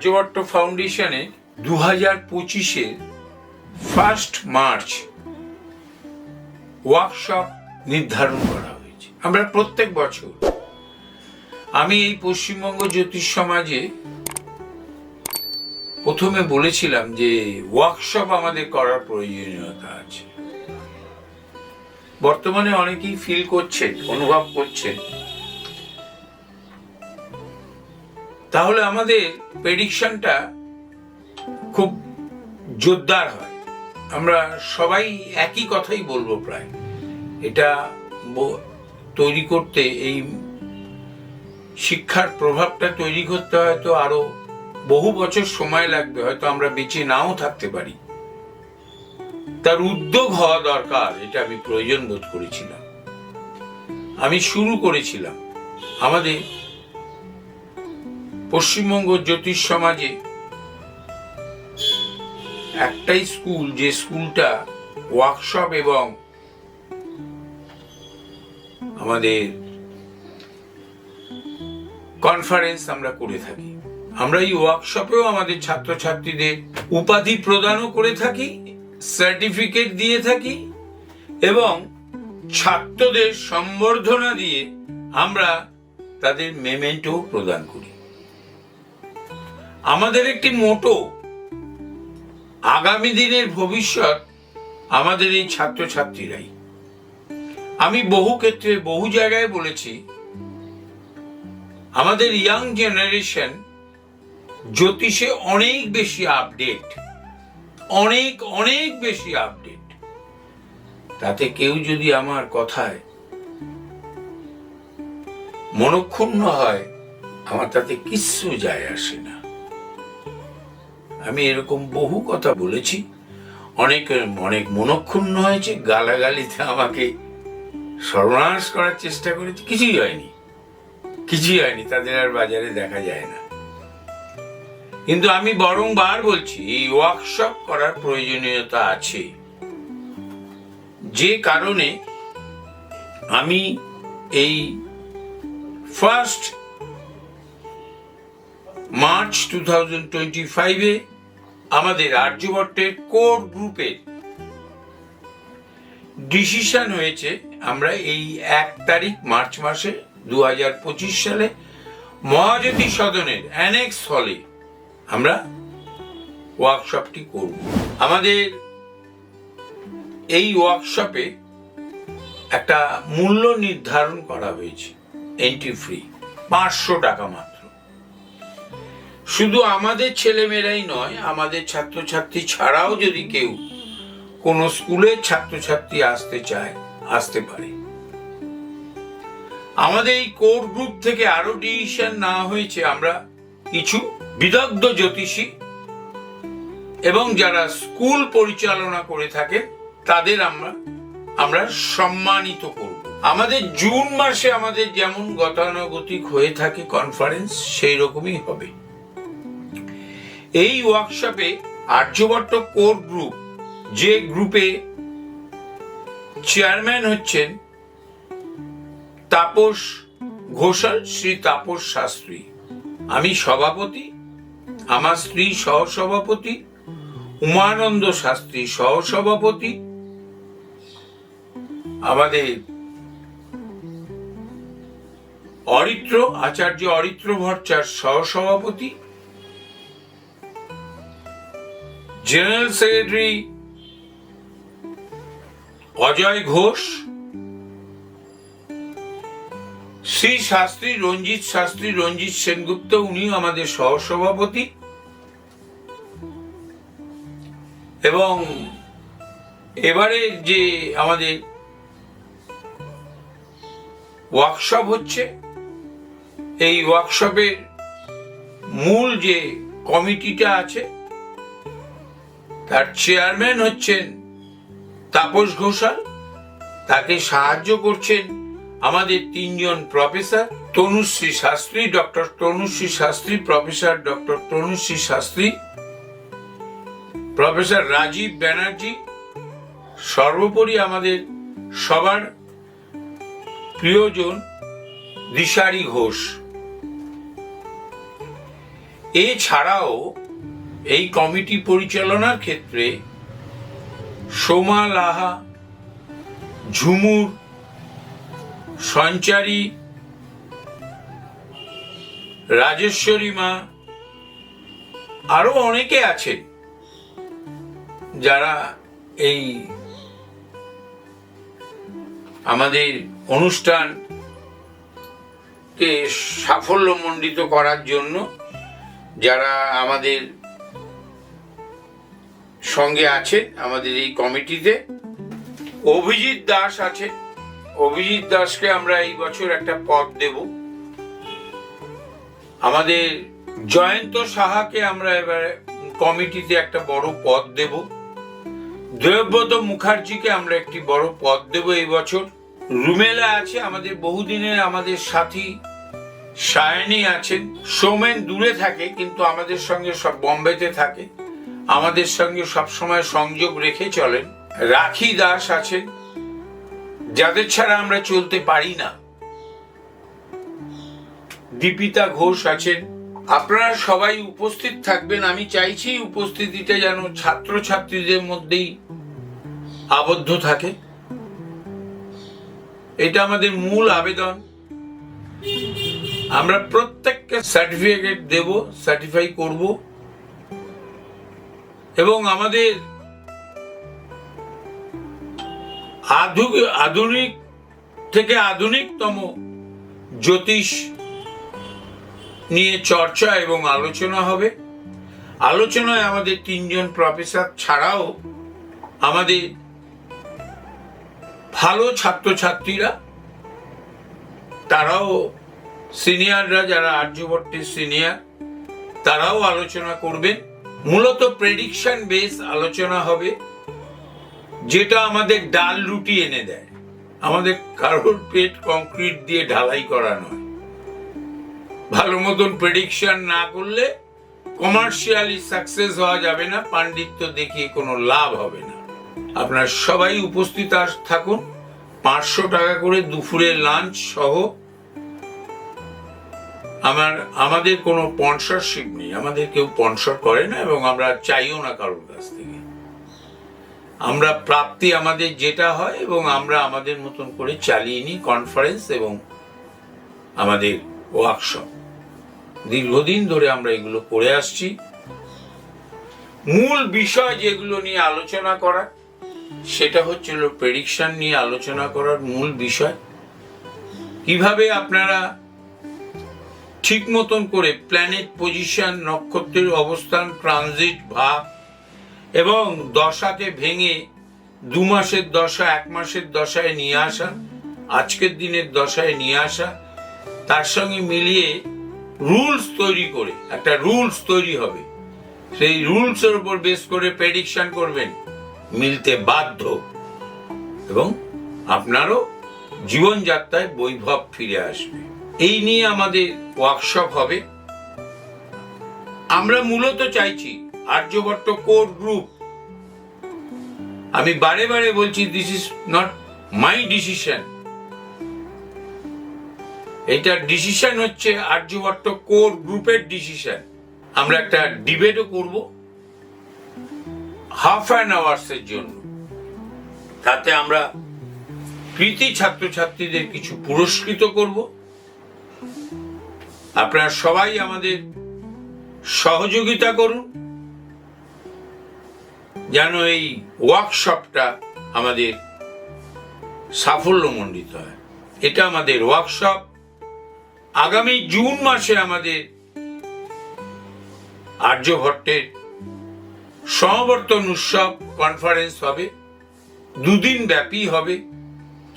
আর্যভট্ট ফাউন্ডেশনে দু হাজার পঁচিশের ফার্স্ট মার্চ ওয়ার্কশপ নির্ধারণ করা হয়েছে। আমরা প্রত্যেক বছর আমি এই পশ্চিমবঙ্গ জ্যোতিষ সমাজে প্রথমে বলেছিলাম যে ওয়ার্কশপ আমাদের করার প্রয়োজনীয়তা আছে। বর্তমানে অনেকেই ফিল করছেন, অনুভব করছেন। তাহলে আমাদের প্রেডিকশনটা খুব জোরদার হয়। আমরা সবাই একই কথাই বলব প্রায়। এটা তৈরি করতে এই শিক্ষার প্রভাবটা তৈরি করতে হয়তো আরও বহু বছর সময় লাগবে, হয়তো আমরা বেঁচে নাও থাকতে পারি। তার উদ্যোগ হওয়া দরকার, এটা আমি প্রয়োজন বোধ করেছিলাম। আমি শুরু করেছিলাম। আমাদের পশ্চিমবঙ্গ জ্যোতিষ সমাজে একটাই স্কুল, যে স্কুলটা ওয়ার্কশপ এবং আমাদের কনফারেন্স আমরা করে থাকি। আমরা এই ওয়ার্কশপেও আমাদের ছাত্রছাত্রীদের উপাধি প্রদানও করে থাকি সার্টিফিকেট দিয়ে থাকি এবং ছাত্রদের সম্বর্ধনা দিয়ে আমরা তাদের মেমেন্টও প্রদান করি। আমাদের একটি মোটো। আগামী দিনের ভবিষ্যৎ আমাদের এই ছাত্রছাত্রীরাই। আমি বহু ক্ষেত্রে, বহু জায়গায় বলেছি, আমাদের ইয়াং জেনারেশন জ্যোতিষে অনেক বেশি আপডেট অনেক অনেক বেশি আপডেট তাতে কেউ যদি আমার কথায় মনক্ষুণ্ণ হয়, আমার তাতে কিচ্ছু যায় আসে না। আমি এরকম বহু কথা বলেছি। অনেক অনেক মনক্ষুণ্ণ হয়েছে, গালাগালিতে আমাকে সর্বনাশ করার চেষ্টা করেছি, কিছুই হয়নি। কিছুই হয়নি, তাদের আর বাজারে দেখা যায় না। কিন্তু আমি বরংবার বলছি, এই ওয়ার্কশপ করার প্রয়োজনীয়তা আছে। যে কারণে আমি এই first March two thousand twenty ফাইভে আমাদের আর্যভট্টের কোর গ্রুপের ডিসিশন হয়েছে, আমরা এই এক তারিখ মার্চ মাসে দু হাজার পঁচিশ সালে মহাজ্যোতি সদনের অ্যানেক্স হলে আমরা ওয়ার্কশপটি করব। আমাদের এই ওয়ার্কশপে একটা মূল্য নির্ধারণ করা হয়েছে এন্ট্রি ফ্রি পাঁচশো টাকা মাত্র। শুধু আমাদের ছেলেমেয়েরাই নয়, আমাদের ছাত্রছাত্রী ছাড়াও যদি কেউ কোনো স্কুলের ছাত্রছাত্রী আসতে চায়, আসতে পারে। আমাদের এই কোর গ্রুপ থেকে আরও ডিসিশন না হয়েছে, আমরা কিছু বিদগ্ধ জ্যোতিষী এবং যারা স্কুল পরিচালনা করে থাকে তাদের আমরা আমরা সম্মানিত করব। আমাদের জুন মাসে আমাদের যেমন গতানুগতিক হয়ে থাকে কনফারেন্স সেই রকমই হবে। এই ওয়ার্কশপে আর্যভট্ট কোর গ্রুপ যে গ্রুপে চেয়ারম্যান হচ্ছেন তাপস ঘোষাল, শ্রী তাপস শাস্ত্রী। আমি সভাপতি, আমার স্ত্রী সহসভাপতি, উমানন্দ শাস্ত্রী সহসভাপতি, আমাদের অরিত্র, আচার্য অরিত্র ভট্টার সহসভাপতি জেনারেল সেক্রেটারি অজয় ঘোষ, শ্রী শাস্ত্রী রঞ্জিত শাস্ত্রী রঞ্জিত সেনগুপ্ত, উনি আমাদের সহসভাপতি এবং এবারে যে আমাদের ওয়ার্কশপ হচ্ছে, এই ওয়ার্কশপের মূল যে কমিটিটা আছে তার চেয়ারম্যান হচ্ছেন তাপস ঘোষাল। তাকে সাহায্য করছেন আমাদের তিনজন professor Tanushree Shastri doctor Tanushree Shastri professor doctor Tanushree Shastri professor Rajib Banerjee. সর্বোপরি আমাদের সবার প্রিয়জন দিশারি ঘোষ। এছাড়াও এই কমিটি পরিচালনার ক্ষেত্রে সোমা লাহা ঝুমুর, সঞ্চারী, রাজেশ্বরী মা, আরও অনেকে আছে যারা এই আমাদের অনুষ্ঠানকে সাফল্যমণ্ডিত করার জন্য, যারা আমাদের সঙ্গে আছেন আমাদের এই কমিটিতে। অভিজিৎ দাস আছে। অভিজিৎ দাসকে আমরা এই বছর একটা পদ দেব। আমাদের জয়ন্ত সাহাকে আমরা এবারে কমিটিতে একটা বড় পদ দেব। দেবব্রত মুখার্জিকে আমরা একটি বড় পদ দেব এই বছর। রুমেলা আছে, আমাদের বহুদিনের আমাদের সাথী সায়নী আছেন। সোমেন দূরে থাকে, কিন্তু আমাদের সঙ্গে সব বম্বেতে থাকে। আমাদের সঙ্গে সবসময় সংযোগ রেখে চলেন। রাখি দাস আছেন যাদের ছাড়া আমরা চলতে পারি না। দীপিতা ঘোষ আছেন। আপনারা সবাই উপস্থিত থাকবেন। আমি চাইছি উপস্থিতিটা যেন ছাত্রছাত্রীদের মধ্যেই আবদ্ধ থাকে। এটা আমাদের মূল আবেদন। আমরা প্রত্যেককে সার্টিফিকেট দেব সার্টিফাই করব। এবং আমাদের আধু- আধুনিক থেকে আধুনিকতম জ্যোতিষ নিয়ে চর্চা এবং আলোচনা হবে। আলোচনায় আমাদের তিনজন প্রফেসর ছাড়াও আমাদের ভালো ছাত্রছাত্রীরা, তারাও সিনিয়ররা যারা আর্যভট্টের সিনিয়র তারাও আলোচনা করবেন। মূলত প্রেডিকশন বেস আলোচনা হবে, যেটা আমাদের ডাল রুটি এনে দেয়। আমাদের কারোর পেট কংক্রিট দিয়ে ঢালাই করা নয়। ভালো মতন প্রেডিকশন না করলে কমার্শিয়ালি সাকসেস হওয়া যাবে না, পাণ্ডিত্য দেখিয়ে কোনো লাভ হবে না। আপনার সবাই উপস্থিত থাকুন, পাঁচশো টাকা করে দুপুরে লাঞ্চ সহ আমার, আমাদের কোনো স্পন্সরশিপ নেই। আমাদের কেউ স্পন্সর করে না এবং আমরা চাইও না কারোর কাছ থেকে। আমরা প্রাপ্তি আমাদের যেটা হয় এবং আমরা আমাদের মতন করে চালিয়ে নিই কনফারেন্স এবং আমাদের ওয়ার্কশপ দীর্ঘদিন ধরে আমরা এগুলো করে আসছি। মূল বিষয় যেগুলো নিয়ে আলোচনা করা সেটা হচ্ছিল প্রেডিকশন নিয়ে আলোচনা করার মূল বিষয়। কীভাবে আপনারা ঠিক মতন করে প্ল্যানেট পজিশন নক্ষত্রের অবস্থান ট্রানজিট ভাব এবং দশাকে ভেঙে দু মাসের দশা, এক মাসের দশায় নিয়ে আসা, আজকের দিনের দশায় নিয়ে আসা, তার সঙ্গে মিলিয়ে রুলস তৈরি করে, একটা রুলস তৈরি হবে। সেই রুলসের উপর বেস করে প্রেডিকশন করবেন, মিলতে বাধ্য। এবং আপনারও জীবনযাত্রায় বৈভব ফিরে আসবে। এই নিয়ে আমাদের ওয়ার্কশপ হবে। আমরা মূলত চাইছি আর্যভট্ট কোর গ্রুপ আমি বারে বারে বলছি this is not my decision এটা ডিসিশন হচ্ছে আর্যভট্ট কোর গ্রুপের ডিসিশন আমরা একটা ডিবেটও করব। হাফ অ্যান আওয়ার্স এর জন্য। তাতে আমরা কৃতি ছাত্রছাত্রীদের কিছু পুরস্কৃত করব। আপনারা সবাই আমাদের সহযোগিতা করুন, যেন এই ওয়ার্কশপটা আমাদের সাফল্যমণ্ডিত হয়। এটা আমাদের ওয়ার্কশপ আগামী জুন মাসে আমাদের আর্যভট্টের সমাবর্তন উৎসব কনফারেন্স হবে। দুদিন ব্যাপী হবে।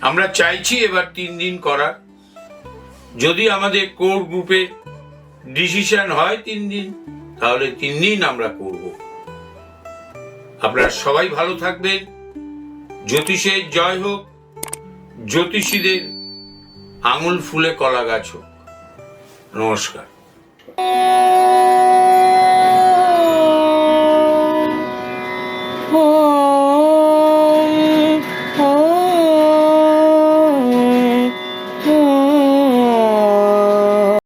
আমরা চাইছি এবার তিন দিন করার। যদি আমাদের কোর গ্রুপে ডিসিশন হয় তিন দিন, তাহলে তিন দিন আমরা করব। আপনারা সবাই ভালো থাকবেন। জ্যোতিষের জয় হোক। জ্যোতিষীদের আঙুল ফুলে কলা গাছ হোক। নমস্কার।